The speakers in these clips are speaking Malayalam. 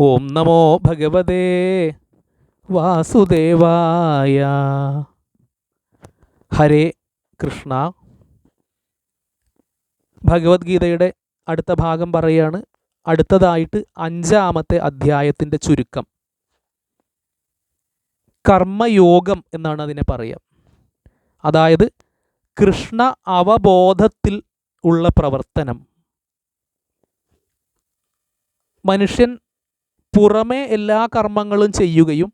ഓം നമോ ഭഗവതേ വാസുദേവായ. ഹരേ കൃഷ്ണ. ഭഗവത്ഗീതയുടെ അടുത്ത ഭാഗം പറയാണ് അടുത്തതായിട്ട് അഞ്ചാമത്തെ അധ്യായത്തിന്റെ ചുരുക്കം. കർമ്മയോഗം എന്നാണ് അതിനെ പറയുക അതായത് കൃഷ്ണ അവബോധത്തിൽ ഉള്ള പ്രവർത്തനം. മനുഷ്യൻ പുറമേ എല്ലാ കർമ്മങ്ങളും ചെയ്യുകയും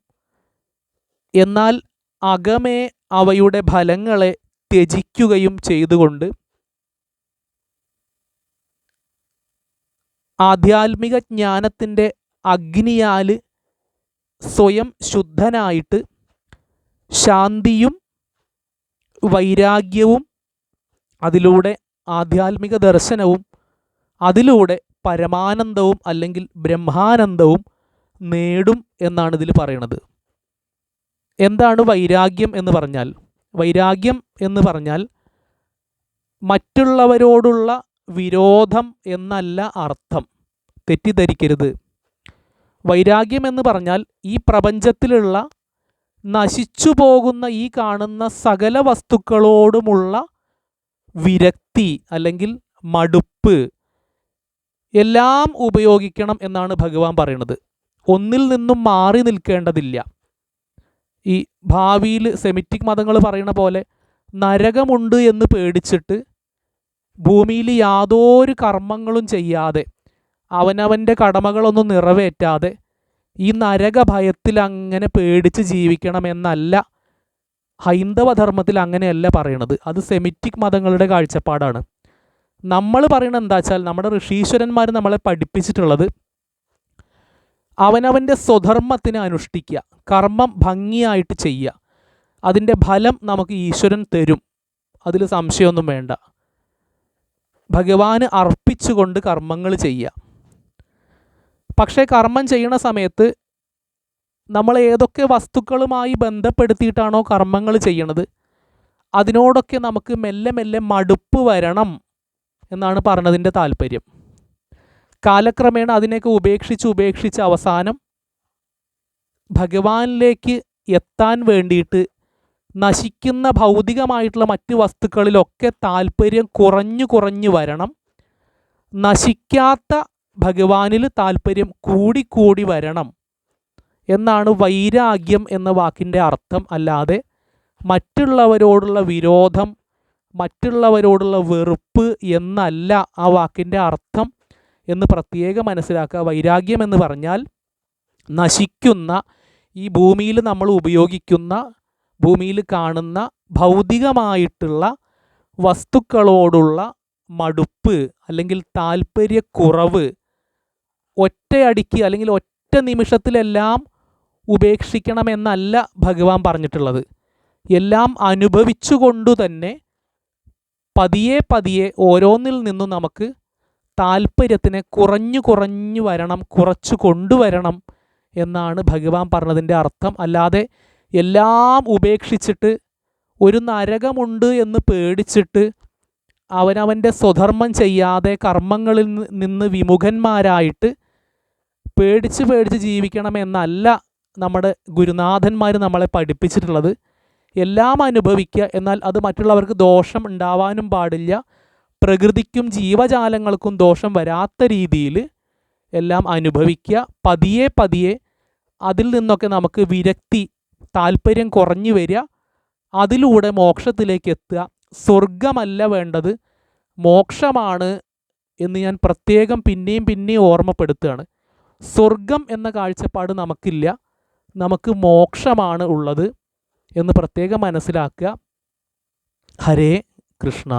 എന്നാൽ അകമേ അവയുടെ ഫലങ്ങളെ ത്യജിക്കുകയും ചെയ്തുകൊണ്ട് ആധ്യാത്മിക ജ്ഞാനത്തിന്റെ അഗ്നിയാൽ സ്വയം ശുദ്ധനായിട്ട് ശാന്തിയും വൈരാഗ്യവും അതിലൂടെ ആധ്യാത്മിക ദർശനവും അതിലൂടെ പരമാനന്ദവും അല്ലെങ്കിൽ ബ്രഹ്മാനന്ദവും നേടും എന്നാണ് ഇതിൽ പറയണത്. എന്താണ് വൈരാഗ്യം എന്ന് പറഞ്ഞാൽ? വൈരാഗ്യം എന്ന് പറഞ്ഞാൽ മറ്റുള്ളവരോടുള്ള വിരോധം എന്നല്ല അർത്ഥം. തെറ്റിദ്ധരിക്കരുത്. വൈരാഗ്യം എന്ന് പറഞ്ഞാൽ ഈ പ്രപഞ്ചത്തിലുള്ള നശിച്ചു പോകുന്ന ഈ കാണുന്ന സകല വസ്തുക്കളോടുമുള്ള വിരക്തി അല്ലെങ്കിൽ മടുപ്പ് എല്ലാം ഉപയോഗിക്കണം എന്നാണ് ഭഗവാൻ പറയുന്നത്. ഒന്നിൽ നിന്നും മാറി നിൽക്കേണ്ടതില്ല. ഈ ഭാവിയിൽ സെമിറ്റിക് മതങ്ങൾ പറയുന്ന പോലെ നരകമുണ്ട് എന്ന് പേടിച്ചിട്ട് ഭൂമിയിൽ യാതൊരു കർമ്മങ്ങളും ചെയ്യാതെ അവനവന്റെ കടമകളൊന്നും നിറവേറ്റാതെ ഈ നരക ഭയത്തിൽ അങ്ങനെ പേടിച്ച് ജീവിക്കണമെന്നല്ല ഹൈന്ദവ ധർമ്മത്തിൽ അങ്ങനെയല്ല പറയണത് അത് സെമിറ്റിക് മതങ്ങളുടെ കാഴ്ചപ്പാടാണ്. നമ്മൾ പറയുന്നത് എന്താ വെച്ചാൽ നമ്മുടെ ഋഷീശ്വരന്മാർ നമ്മളെ പഠിപ്പിച്ചിട്ടുള്ളത് അവനവന്റെ സ്വധർമ്മത്തിന് അനുഷ്ഠിക്കുക കർമ്മം ഭംഗിയായിട്ട് ചെയ്യുക. അതിന്റെ ഫലം നമുക്ക് ഈശ്വരൻ തരും. അതിൽ സംശയമൊന്നും വേണ്ട. ഭഗവാന് അർപ്പിച്ചുകൊണ്ട് കർമ്മങ്ങൾ ചെയ്യുക. പക്ഷേ കർമ്മം ചെയ്യണ സമയത്ത് നമ്മൾ ഏതൊക്കെ വസ്തുക്കളുമായി ബന്ധപ്പെടുത്തിയിട്ടാണോ കർമ്മങ്ങൾ ചെയ്യണത് അതിനോടൊക്കെ നമുക്ക് മെല്ലെ മെല്ലെ മടുപ്പ് വരണം. എന്നാണ് പറഞ്ഞതിന്റെ താല്പര്യം. കാലക്രമേണ അതിനെയൊക്കെ ഉപേക്ഷിച്ച് ഉപേക്ഷിച്ച് അവസാനം ഭഗവാനിലേക്ക് എത്താൻ വേണ്ടിയിട്ട് നശിക്കുന്ന ഭൗതികമായിട്ടുള്ള മറ്റ് വസ്തുക്കളിലൊക്കെ താല്പര്യം കുറഞ്ഞു കുറഞ്ഞു വരണം. നശിക്കാത്ത ഭഗവാനിൽ താല്പര്യം കൂടിക്കൂടി വരണം എന്നാണ് വൈരാഗ്യം എന്ന വാക്കിന്റെ അർത്ഥം. അല്ലാതെ മറ്റുള്ളവരോടുള്ള വിരോധം മറ്റുള്ളവരോടുള്ള വെറുപ്പ് എന്നല്ല ആ വാക്കിന്റെ അർത്ഥം എന്ന് പ്രത്യേകം മനസ്സിലാക്കുക. വൈരാഗ്യം എന്ന് പറഞ്ഞാൽ നശിക്കുന്ന ഈ ഭൂമിയിൽ നമ്മൾ ഉപയോഗിക്കുന്ന ഭൂമിയിൽ കാണുന്ന ഭൗതികമായിട്ടുള്ള വസ്തുക്കളോടുള്ള മടുപ്പ് അല്ലെങ്കിൽ താല്പര്യക്കുറവ് ഒറ്റയടിക്ക് അല്ലെങ്കിൽ ഒറ്റ നിമിഷത്തിലെല്ലാം ഉപേക്ഷിക്കണമെന്നല്ല ഭഗവാൻ പറഞ്ഞിട്ടുള്ളത്. എല്ലാം അനുഭവിച്ചുകൊണ്ടു തന്നെ പതിയെ പതിയെ ഓരോന്നിൽ നിന്നും നമുക്ക് താല്പര്യത്തിനെ കുറഞ്ഞു കുറഞ്ഞു വരണം കുറച്ച് കൊണ്ടുവരണം എന്നാണ് ഭഗവാൻ പറഞ്ഞതിന്റെ അർത്ഥം. അല്ലാതെ എല്ലാം ഉപേക്ഷിച്ചിട്ട് ഒരു നരകമുണ്ട് എന്ന് പേടിച്ചിട്ട് അവനവന്റെ സ്വധർമ്മം ചെയ്യാതെ കർമ്മങ്ങളിൽ നിന്ന് വിമുഖന്മാരായിട്ട് പേടിച്ച് പേടിച്ച് ജീവിക്കണം എന്നല്ല നമ്മുടെ ഗുരുനാഥന്മാർ നമ്മളെ പഠിപ്പിച്ചിട്ടുള്ളത്. എല്ലാം അനുഭവിക്കുക. എന്നാൽ അത് മറ്റുള്ളവർക്ക് ദോഷം ഉണ്ടാവാനും പാടില്ല. പ്രകൃതിക്കും ജീവജാലങ്ങൾക്കും ദോഷം വരാത്ത രീതിയിൽ എല്ലാം അനുഭവിക്കുക. പതിയെ പതിയെ അതിൽ നിന്നൊക്കെ നമുക്ക് വിരക്തി താല്പര്യം കുറഞ്ഞു വരിക. അതിലൂടെ മോക്ഷത്തിലേക്ക് എത്തുക. സ്വർഗമല്ല വേണ്ടത്. മോക്ഷമാണ് എന്ന് ഞാൻ പ്രത്യേകം പിന്നെയും പിന്നെയും ഓർമ്മപ്പെടുത്തുകയാണ്. സ്വർഗം എന്ന കാഴ്ചപ്പാട് നമുക്കില്ല. നമുക്ക് മോക്ഷമാണ് ഉള്ളത്. എന്ന് പ്രത്യേകം മനസ്സിലാക്കുക. ഹരേ കൃഷ്ണ.